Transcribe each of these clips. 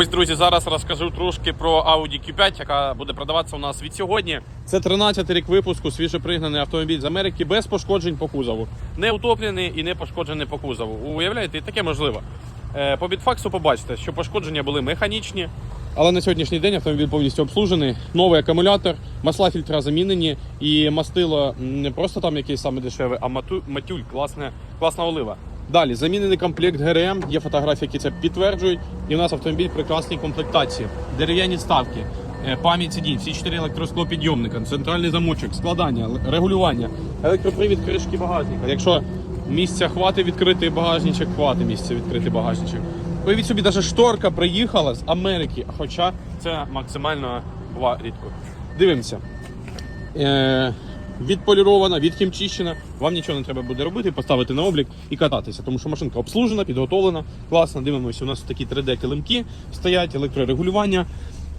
Ось, друзі, зараз розкажу трошки про Audi Q5, яка буде продаватися у нас від сьогодні. Це 13 рік випуску, свіжепригнаний автомобіль з Америки без пошкоджень по кузову. Не утоплений і не пошкоджений по кузову. Уявляєте, таке можливо. Е, По бітфаксу побачите, що пошкодження були механічні. Але на сьогоднішній день автомобіль повністю обслужений. Новий акумулятор, масла фільтра замінені і мастило не просто там якийсь саме дешевий, а матюль, класне, класна олива. Далі замінений комплект ГРМ, є фотографії, які це підтверджують. І у нас автомобіль в прекрасній комплектації. Дерев'яні ставки, е, пам'ять сидінь, всі чотири електросклопідйомника, центральний замочок, складання, регулювання, електропривід кришки багажника. Якщо місця хватить відкритий багажничок, хватить місця відкритий багажничок. Уявіть собі, навіть шторка приїхала з Америки, хоча це максимально рідко. Дивимося. Відполірована, відхімчищена. Вам нічого не треба буде робити, поставити на облік і кататися, тому що машинка обслужена, підготовлена, класно. Дивимося, у нас такі 3D-килимки стоять, електрорегулювання.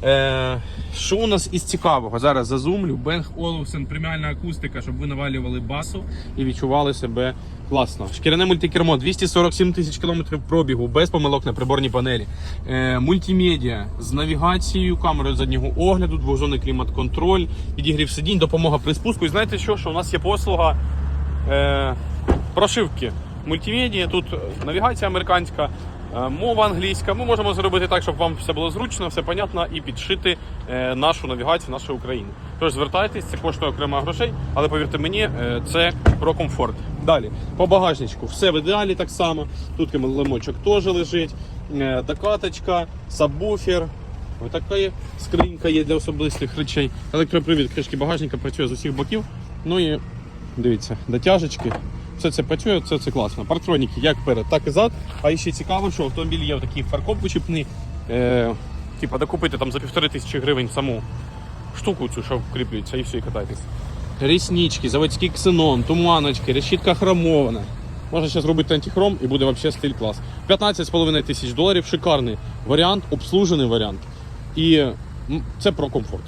Е, що у нас із цікавого? Зараз зазумлю. Бенг Олufsen, преміальна акустика, щоб ви навалювали басу і відчували себе класно. Шкіряне мультикермо, 247 тисяч кілометрів пробігу, без помилок на приборній панелі. Е, мультимедіа з навігацією, камерою заднього огляду, двохзонний клімат-контроль, підігрів сидінь, допомога при спуску. І знаєте що? Що у нас є послуга е, прошивки мультимедіа. Тут навігація американська, мова англійська. Ми можемо зробити так, щоб вам все було зручно, все понятно, і підшити е, нашу навігацію нашої України. Тож звертайтесь, це коштує окремо грошей, але повірте мені, е, це про комфорт. Далі, по багажничку, все в ідеалі так само. Тут лимочок теж лежить, е, докаточка, сабвуфер. Ось така скринька є для особистих речей. Електропривід кришки багажника працює з усіх боків. Ну і дивіться, дотяжечки. Все це працює, все це класно. Партроніки як перед, так і зад. А ще цікаво, що автомобіль є такий фаркоп вичіпний. Е, типа докупити там за півтори тисячі гривень саму штуку цю, що вкріплюється, і все, і катайтесь. Ріснички, заводський ксенон, туманочки, решітка хромована. Можна ще зробити антихром і буде взагалі стиль клас. 15,5 тисяч доларів, шикарний варіант, обслужений варіант. І це про комфорт.